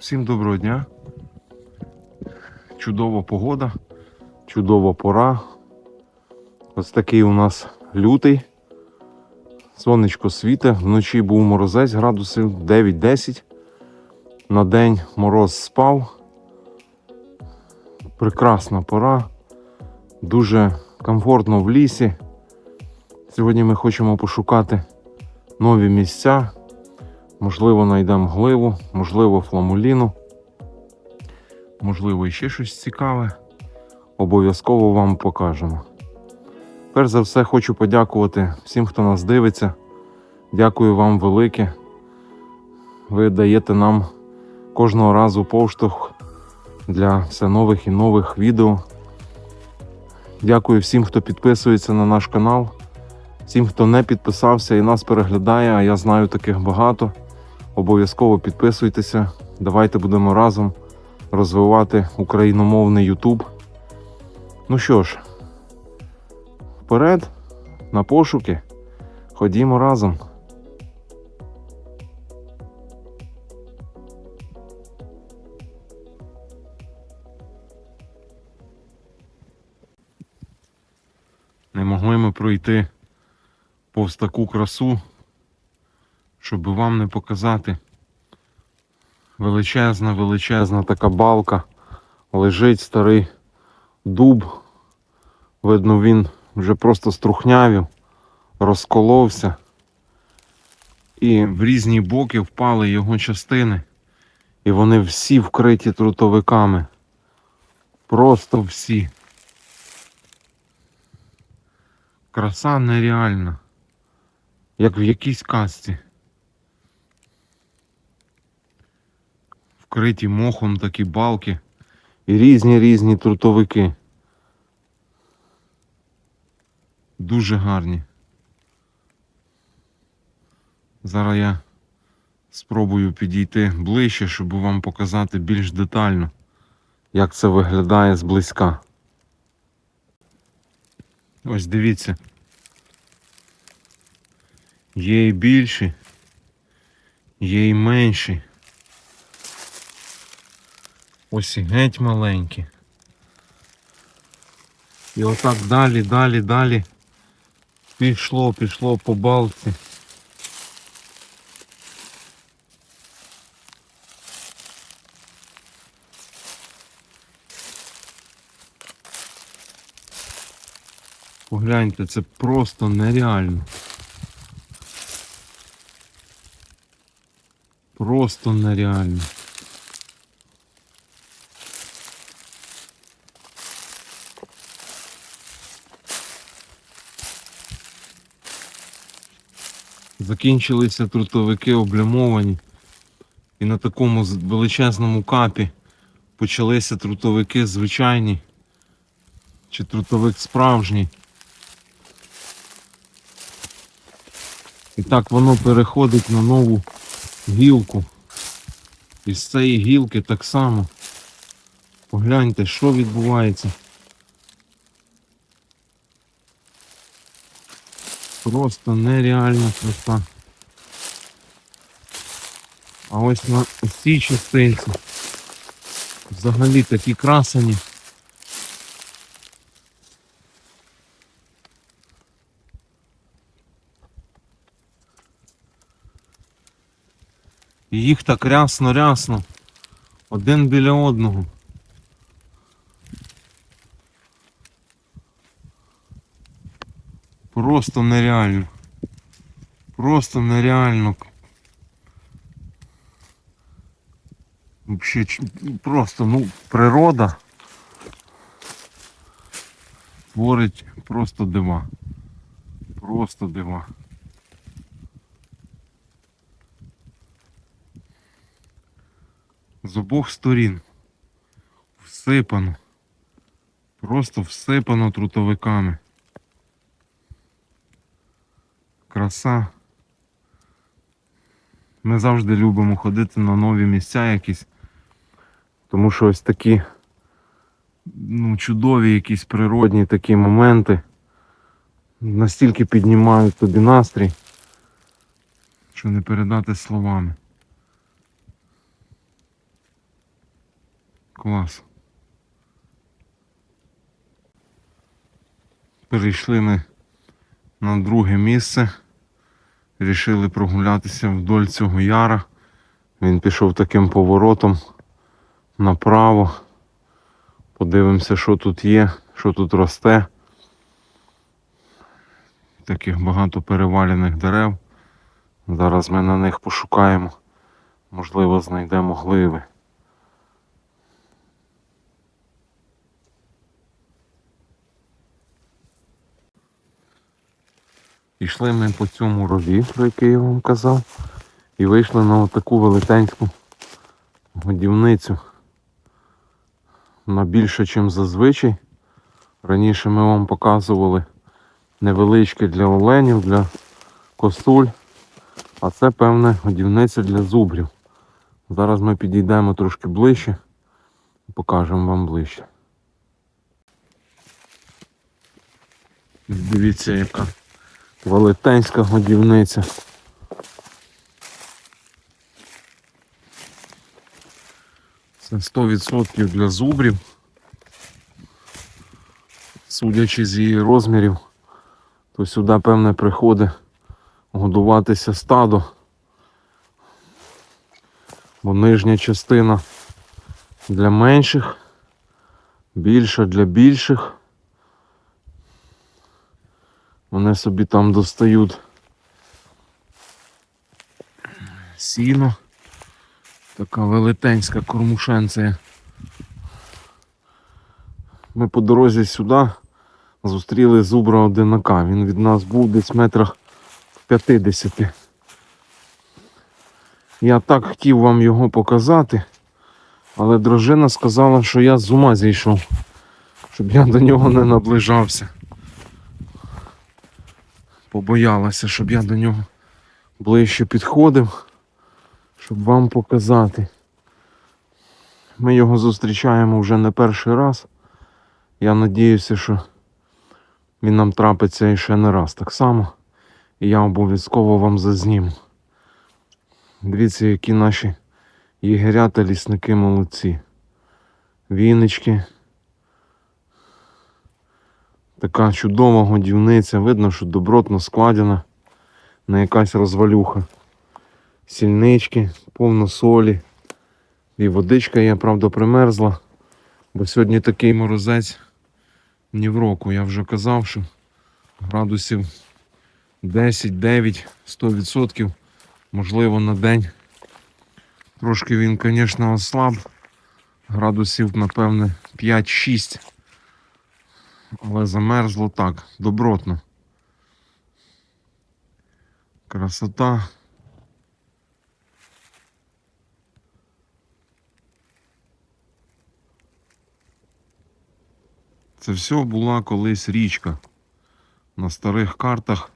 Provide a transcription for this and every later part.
Всім доброго дня. Чудова погода, чудова пора. Ось такий у нас лютий. Сонечко світе, вночі був морозець градусів 9-10. На день мороз спав. Прекрасна пора. Дуже комфортно в лісі. Сьогодні ми хочемо пошукати нові місця. Можливо, знайдемо гливу, можливо, фламуліну, можливо, ще щось цікаве. Обов'язково вам покажемо. Перш за все, хочу подякувати всім, хто нас дивиться. Дякую вам велике. Ви даєте нам кожного разу поштовх для все нових і нових відео. Дякую всім, хто підписується на наш канал. Всім, хто не підписався і нас переглядає, а я знаю таких багато. Обов'язково підписуйтеся. Давайте будемо разом розвивати україномовний YouTube. Ну що ж, вперед, на пошуки. Ходімо разом. Не могли ми пройти повз таку красу, щоб вам не показати. Величезна, величезна така балка. Лежить старий дуб. Видно, він вже просто струхнявів, розколовся. І в різні боки впали його частини. І вони всі вкриті трутовиками. Просто всі. Краса нереальна. Як в якійсь казці. Вкриті мохом такі балки і різні різні трутовики. Дуже гарні. Зараз я спробую підійти ближче, щоб вам показати більш детально, як це виглядає зблизька. Ось дивіться. Є і більші, є і менші. Ось і геть маленькі. І отак далі, далі, далі. Пішло, пішло по балці. Погляньте, це просто нереально. Просто нереально. Закінчилися трутовики облямовані. І на такому величезному капі почалися трутовики звичайні. Чи трутовик справжній. І так воно переходить на нову гілку. І з цієї гілки так само. Погляньте, що відбувається. Просто нереальна краса. А ось на ось цій частинці взагалі такі красені. І їх так рясно-рясно. Один біля одного. Просто нереально. Просто нереально. Вообще просто, ну, природа творить просто дива. Просто дива. З обох сторін. Всипано. Просто всипано трутовиками. Краса. Ми завжди любимо ходити на нові місця якісь. Тому що ось такі ну, чудові якісь природні такі моменти настільки піднімають тобі настрій, що не передати словами. Клас. Перейшли ми на друге місце. Рішили прогулятися вдоль цього яра. Він пішов таким поворотом направо. Подивимося, що тут є, що тут росте. Таких багато перевалених дерев. Зараз ми на них пошукаємо. Можливо, знайдемо гливи. Ішли ми по цьому рові, про який я вам казав, і вийшли на таку велетенську годівницю. Вона більше, ніж зазвичай. Раніше ми вам показували невеличкі для оленів, для косуль, а це певне годівниця для зубрів. Зараз ми підійдемо трошки ближче і покажемо вам ближче. Дивіться, яка велетенська годівниця. Це 100% для зубрів. Судячи з її розмірів, то сюди, певне, приходить годуватися стадо. Бо нижня частина для менших, більша для більших. Вони собі там достають сіно. Така велетенська кормушенція. Ми по дорозі сюди зустріли зубра одинака. Він від нас був десь метрах 50. Я так хотів вам його показати, але дружина сказала, що я з ума зійшов, щоб я до нього не наближався. Побоялася, щоб я до нього ближче підходив, щоб вам показати. Ми його зустрічаємо вже не перший раз. Я надіюся, що він нам трапиться ще не раз так само. І я обов'язково вам зазніму. Дивіться, які наші єгеря та лісники молодці. Віночки. Така чудова годівниця. Видно, що добротно складена. Не якась розвалюха. Сільнички, повно солі. І водичка є, правда, примерзла. Бо сьогодні такий морозець ні в року. Я вже казав, що градусів 10-9, 100%. Можливо, на день. Трошки він, звісно, ослаб. Градусів, напевне, 5-6. Але замерзло так, добротно. Красота. Це все була колись річка. На старих картах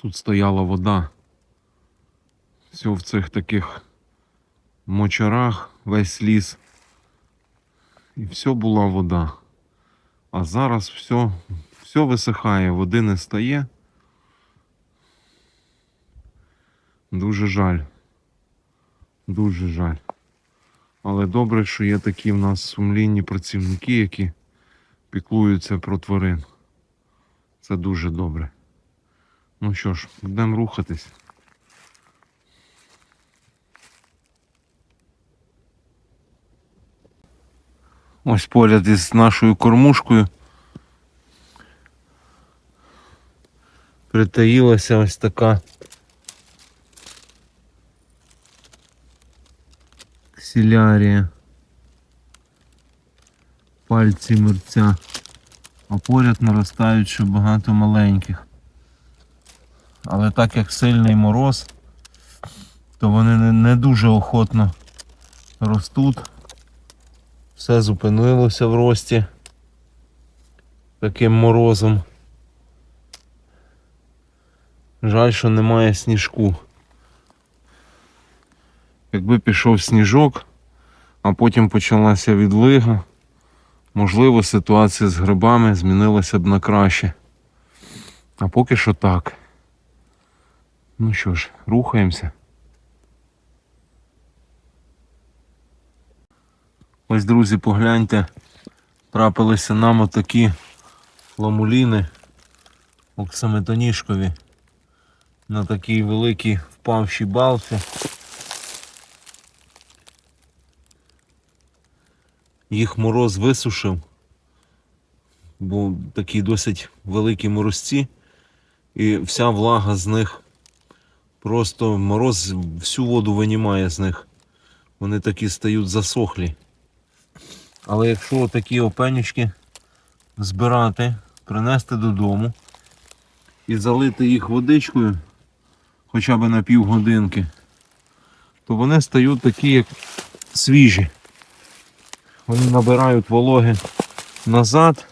тут стояла вода. Все в цих таких мочарах, весь ліс. І все була вода. А зараз все, все висихає, води не стає. Дуже жаль. Дуже жаль. Але добре, що є такі в нас сумлінні працівники, які піклуються про тварин. Це дуже добре. Ну що ж, будемо рухатись. Ось поряд із нашою кормушкою. Притаїлася ось така ксілярія. Пальці мерця. А поряд наростають ще багато маленьких. Але так як сильний мороз, то вони не, дуже охотно ростуть. Все зупинилося в рості таким морозом. Жаль, що немає сніжку. Якби пішов сніжок, а потім почалася відлига, можливо, ситуація з грибами змінилася б на краще. А поки що так. Ну що ж, рухаємося. Ось, друзі, погляньте, трапилися нам отакі фламуліни оксаметоніжкові на такій великій впавшій балці. Їх мороз висушив, бо такі досить великі морозці, і вся влага з них просто мороз всю воду винімає з них. Вони такі стають засохлі. Але якщо такі опенючки збирати, принести додому і залити їх водичкою хоча б на півгодинки, то вони стають такі, як свіжі. Вони набирають вологи назад.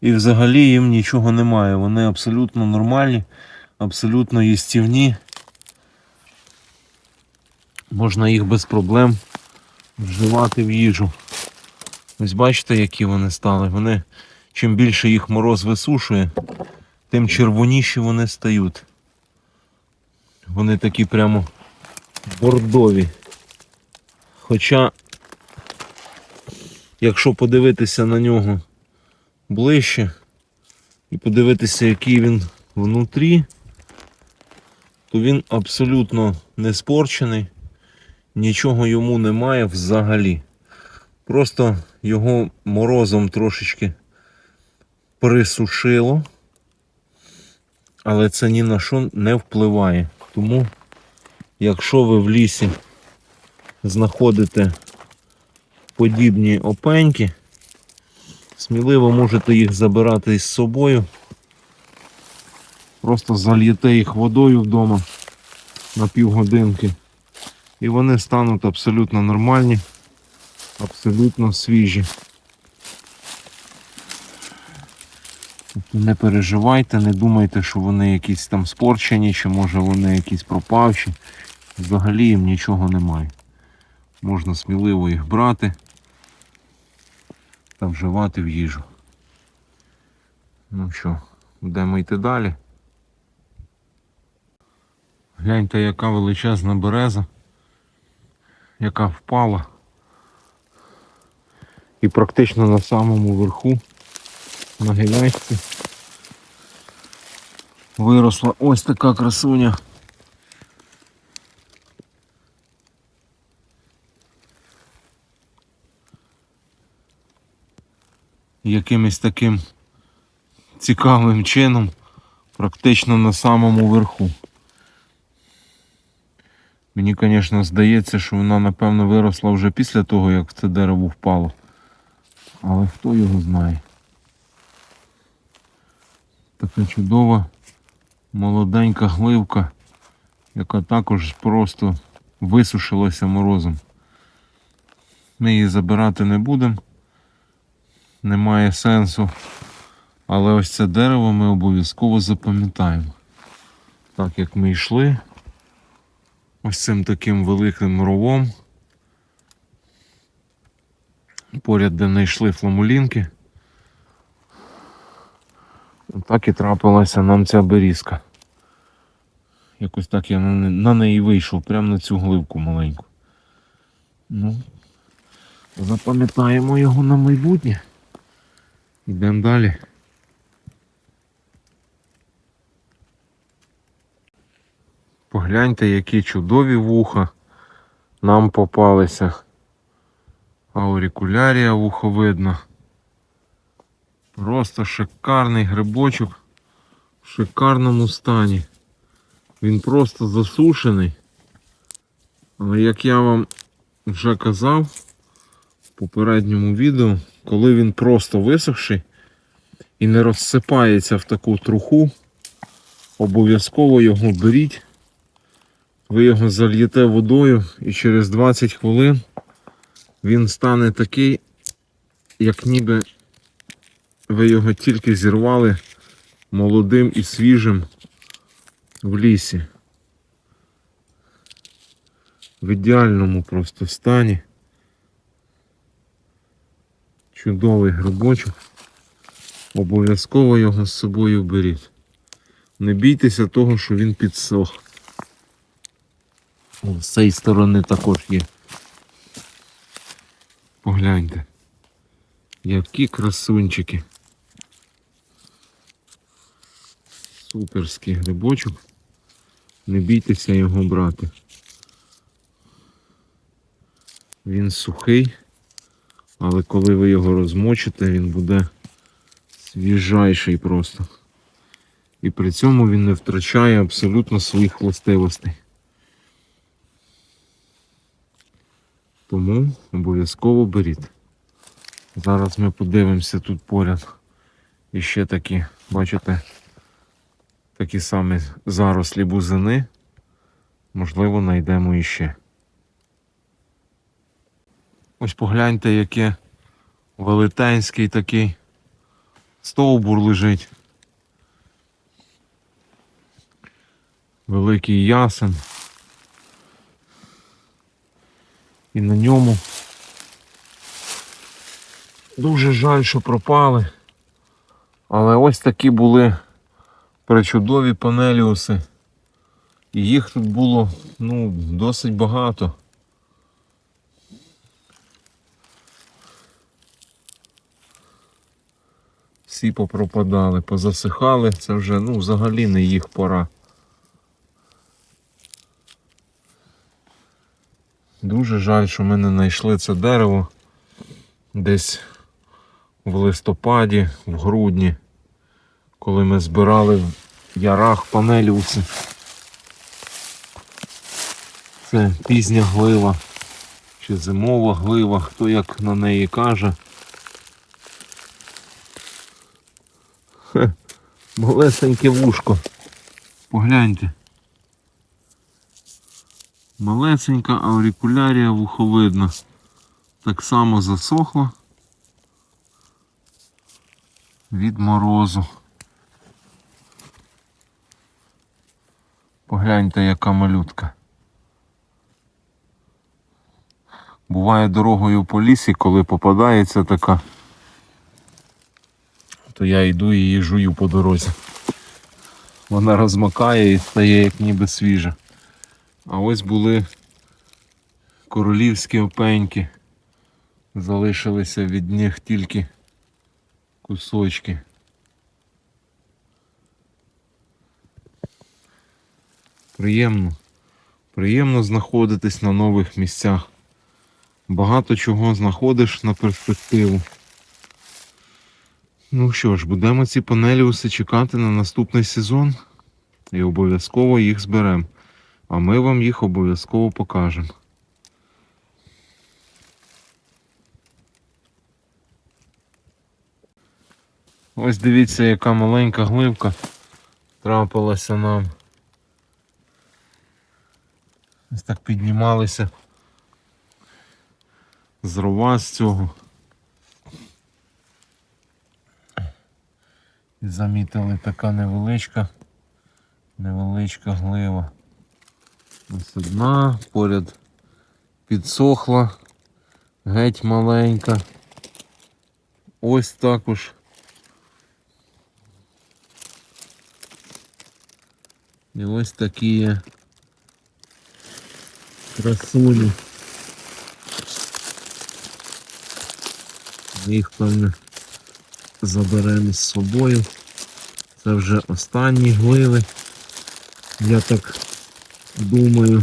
І взагалі їм нічого немає. Вони абсолютно нормальні, абсолютно їстівні. Можна їх без проблем вживати в їжу. Ось бачите, які вони стали. Вони, чим більше їх мороз висушує, тим червоніші вони стають. Вони такі прямо бордові. Хоча, якщо подивитися на нього ближче і подивитися, який він внутрі, то він абсолютно не спорчений, нічого йому немає взагалі. Просто його морозом трошечки присушило, але це ні на що не впливає. Тому, якщо ви в лісі знаходите подібні опеньки, сміливо можете їх забирати із собою. Просто зальєте їх водою вдома на півгодинки. І вони стануть абсолютно нормальні, абсолютно свіжі. Тобто Не переживайте, не думайте, що вони якісь там спорчені, чи може вони якісь пропавші. Взагалі їм нічого немає. Можна сміливо їх брати та вживати в їжу. Ну що, будемо йти далі. Гляньте, яка величезна береза, яка впала. І практично на самому верху на гілячці виросла ось така красуня. якимось таким цікавим чином, практично на самому верху. Мені, звісно, здається, що вона, напевно, виросла вже після того, як це дерево впало. Але хто його знає. Така чудова молоденька гливка, яка також просто висушилася морозом. Ми її забирати не будемо немає сенсу. Але ось це дерево ми обов'язково запам'ятаємо. Так як ми йшли ось цим таким великим ровом, поряд, де не йшли фламулінки, так і трапилася нам ця берізка. Якось так я на на неї вийшов, прямо на цю гливку маленьку. Ну, запам'ятаємо його на майбутнє. Йдемо далі. Погляньте, які чудові вуха нам попалися. Аурикулярія вуховидна. Просто шикарний грибочок в шикарному стані. Він просто засушений. Але як я вам вже казав в попередньому відео, коли він просто висохший і не розсипається в таку труху, обов'язково його беріть. Ви його зальєте водою і через 20 хвилин він стане такий, як ніби ви його тільки зірвали молодим і свіжим в лісі. В ідеальному просто стані. Чудовий грибочок. Обов'язково його з собою беріть. Не бійтеся того, що він підсох. О, з цієї сторони також є. Погляньте. Які красунчики. Суперський грибочок. Не бійтеся його брати. Він сухий, але коли ви його розмочите, він буде свіжайший просто. І при цьому він не втрачає абсолютно своїх властивостей. Тому обов'язково беріть. Зараз ми подивимося тут поряд. І ще такі, бачите, такі самі зарослі бузини. Можливо, знайдемо іще. Ось погляньте, яке велетенський такий стовбур лежить. Великий ясен. І на ньому дуже жаль, що пропали. Але ось такі були причудові панеліуси. І їх тут було ну, досить багато. Всі попропадали, позасихали, це вже ну, взагалі не їх пора. Дуже жаль, що ми не знайшли це дерево десь в листопаді, в грудні, коли ми збирали в ярах панелюси. Це пізня глива чи зимова глива, хто як на неї каже. Хе, малесеньке вушко. Погляньте. Малесенька аурикулярія вуховидна. Так само засохла від морозу. Погляньте, яка малютка. Буває дорогою по лісі, коли попадається така, то я йду і її жую по дорозі. Вона розмакає і стає як ніби свіжа. А ось були королівські опеньки. Залишилися від них тільки кусочки. Приємно. Приємно знаходитись на нових місцях. Багато чого знаходиш на перспективу. Ну що ж, будемо ці панеліуси чекати на наступний сезон і обов'язково їх зберемо. А ми вам їх обов'язково покажемо. Ось дивіться, яка маленька гливка трапилася нам. Ось так піднімалися з рова з цього. І замітили така невеличка, невеличка глива. Ось одна, поряд підсохла, геть маленька. Ось також. І ось такі є. Їх певне заберемо з собою. Це вже останні гливи. Я так думаю,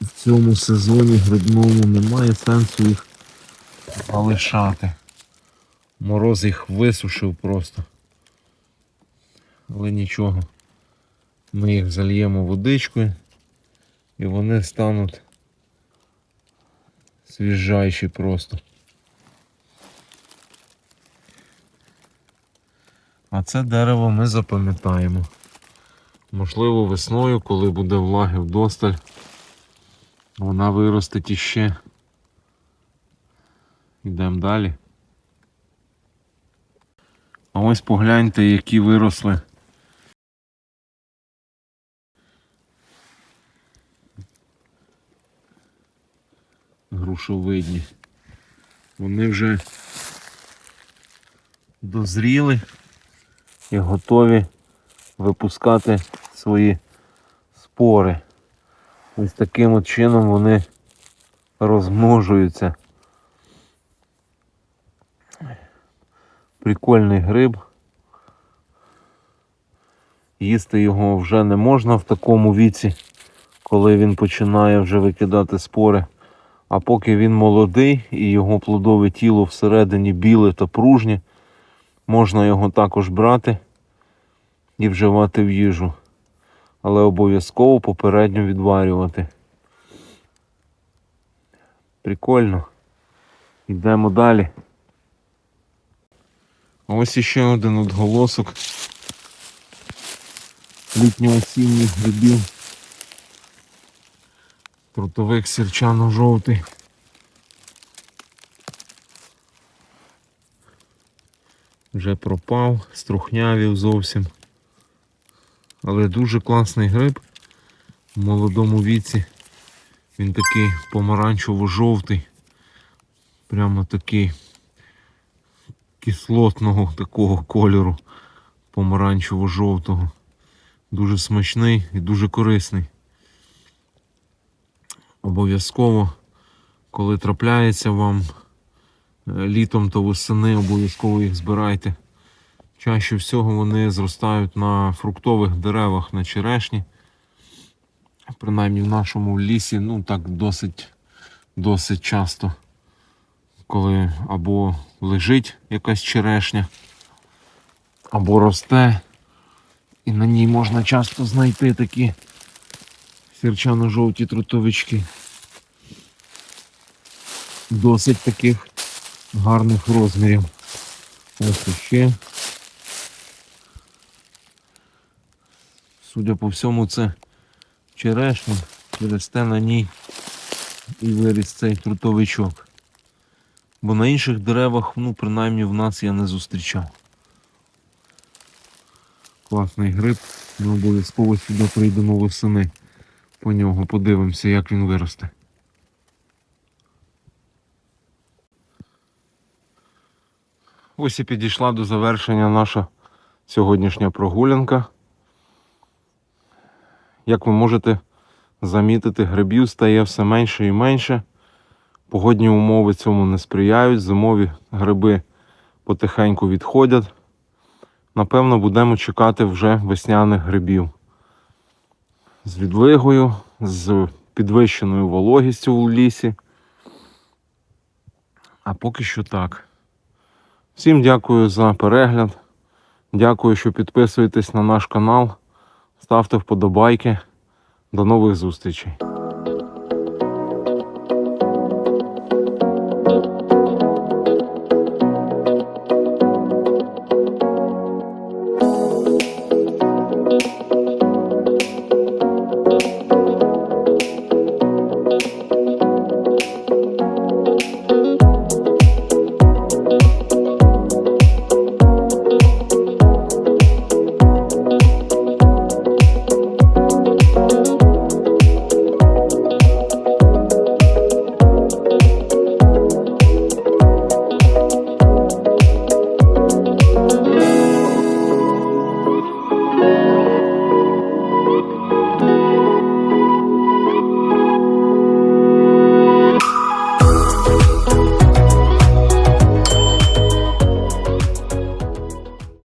в цьому сезоні грибному немає сенсу їх залишати. Мороз їх висушив просто. Але нічого. Ми їх зальємо водичкою і вони стануть свіжайші просто. А це дерево ми запам'ятаємо. Можливо, весною, коли буде влаги вдосталь, вона виростить іще. Йдемо далі. А ось погляньте, які виросли. Грушовидні. Вони вже дозріли і готові випускати свої спори. Ось таким от чином вони розмножуються. Прикольний гриб. Їсти його вже не можна в такому віці, коли він починає вже викидати спори. А поки він молодий і його плодове тіло всередині біле та пружнє, можна його також брати і вживати в їжу. Але обов'язково попередньо відварювати. Прикольно. Йдемо далі. Ось іще один отголосок літньо-осінніх грибів. Трутовик сірчано-жовтий. Вже пропав, струхнявів зовсім. Але дуже класний гриб в молодому віці. Він такий помаранчево-жовтий. Прямо такий кислотного такого кольору. Помаранчево-жовтого. Дуже смачний і дуже корисний. Обов'язково, коли трапляється вам е, літом та восени, обов'язково їх збирайте. Чаще всього вони зростають на фруктових деревах на черешні. Принаймні в нашому лісі, ну так досить, досить часто, коли або лежить якась черешня, або росте, і на ній можна часто знайти такі сірчано-жовті трутовички. Досить таких гарних розмірів. Ось іще. Судя по всьому, це черешня, через те на ній і виріс цей трутовичок. Бо на інших деревах, ну, принаймні в нас я не зустрічав. Класний гриб, ми обов'язково сюди прийдемо восени. По нього подивимося, як він виросте. Ось і підійшла до завершення наша сьогоднішня прогулянка. Як ви можете замітити, грибів стає все менше і менше. Погодні умови цьому не сприяють. Зимові гриби потихеньку відходять. Напевно, будемо чекати вже весняних грибів. З відлигою, з підвищеною вологістю у лісі. А поки що так. Всім дякую за перегляд. Дякую, що підписуєтесь на наш канал. Ставте вподобайки. До нових зустрічей.